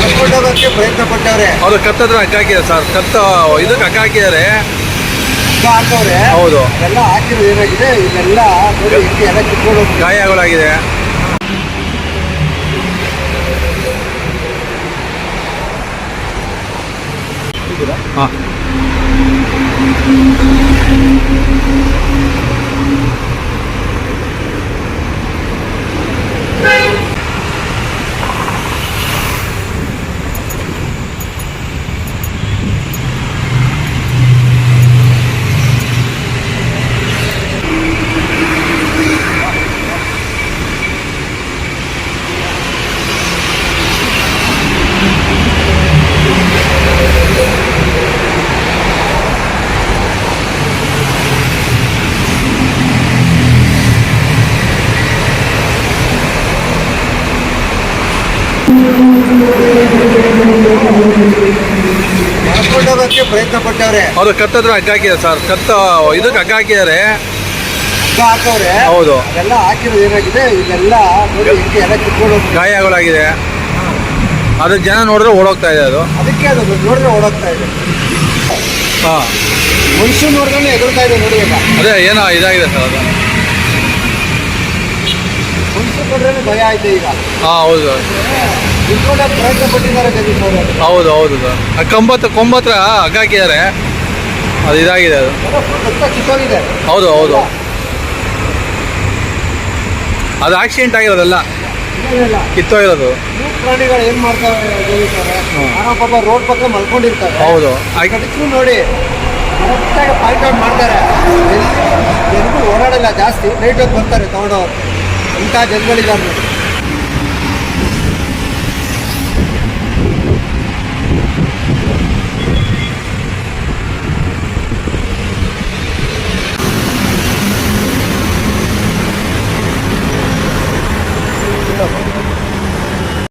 ಕರ್ಕೊಂಡೋಗಕ್ಕೆ ಪ್ರಯತ್ನ ಪಟ್ಟವ್ರೆ. ಅವರು ಕತ್ತತ್ರ ಹಗ್ಗ ಹಾಕಿದ್ದಾರೆ ಸರ್. ಕತ್ತ ಇದಕ್ಕೆ ಹಗ್ಗ ಹಾಕಿದ್ದಾರೆ ಹಾಕವ್ರೆ. ಹೌದು. ಎಲ್ಲ ಹಾಕಿರೋದು ಏನಾಗಿದೆ? ಇದೆಲ್ಲ ನೋಡಿ ಹಿಂಗೆ ಎಲ್ಲ ಕಿತ್ಕೊಂಡು. ಗಾಯಗಳಾಗಿದೆ. ಹಾಂ. ಕರ್ಕೊಂಡೋಗಕ್ಕೆ ಪ್ರಯತ್ನ ಪಟ್ಟವ್ರೆ. ಅವ್ರು ಕತ್ತತ್ರ ಹಗ್ಗ ಹಾಕಿದ್ರೆ ಸರ್. ಕತ್ತ ಇದಕ್ಕೆ ಹಗ್ಗ ಹಾಕಿದ್ದಾರೆ. ಹಗ್ಗ ಹಾಕವ್ರೆ. ಹೌದು. ಎಲ್ಲ ಹಾಕಿರೋದು ಏನಾಗಿದೆ? ಇದೆಲ್ಲ ನೋಡಿ ಹಿಂಗೆ ಎಲ್ಲ ಕಿತ್ಕೊಂಡು ಹೋಗ್ತಿದೆ. ಗಾಯಗಳಾಗಿದೆ. ಅದು ಜನ ನೋಡಿದ್ರೆ ಓಡೋಗ್ತಾ ಇದೆ ಅದು. ಅದಕ್ಕೆ ಅದು ನೋಡಿದ್ರೆ ಓಡೋಗ್ತಾ ಇದೆ. ಹಾಂ. ಮನುಷ್ಯ ನೋಡ್ಕೊಂಡು ಎದುರ್ತಾ ಇದೆ ನೋಡಿ ಈಗ. ಅದೇ ಏನೋ ಇದಾಗಿದೆ ಸರ್ ಅದು ಮನುಷ್ಯ ಕಂಡ್ರೆ ಭಯ ಆಯ್ತು ಈಗ. ಹಾಂ ಹೌದು. ನಿಂತ್ಕೊಂಡೋಗಿ ಪ್ರಯತ್ನ ಪಟ್ಟಿದ್ದಾರೆ ಜಗದೀಶ್ ಅವರು. ಹೌದು ಹೌದು ಸರ್. ಕಂಬತ್ತು ಕೊಂಬತ್ರ ಹಗ್ಗ ಹಾಕಿದ್ದಾರೆ ಅದು ಇದಾಗಿದೆ ಅದು. ಕಿತ್ತೋಗಿದೆ. ಹೌದು ಹೌದು. ಅದು ಆಕ್ಸಿಡೆಂಟ್ ಆಗಿರೋದಲ್ಲ ಕಿತ್ತೋಗಿರೋದು. ಪ್ರಾಣಿಗಳು ಏನು ಮಾಡ್ತಾರೆ ಜಗದೀಶ್ ಅವರೇ? ಪಾಪ ರೋಡ್ ಪಕ್ಕ ಮಲ್ಕೊಂಡಿರ್ತಾರೆ. ಹೌದು. ಅದಕ್ಕೂ ನೋಡಿ ಕರೆಕ್ಟಾಗಿ ಪಾಯಿಂಟ್ ಔಟ್ ಮಾಡ್ತಾರೆ. ಎಲ್ಲಿ ಜನಗಳು ಓಡಾಡಲ್ಲ ಜಾಸ್ತಿ. ನೈಟ್ ಹೊತ್ತು ಬರ್ತಾರೆ ತಗೊಂಡವ್ರು ఇంకా జంగలి గారు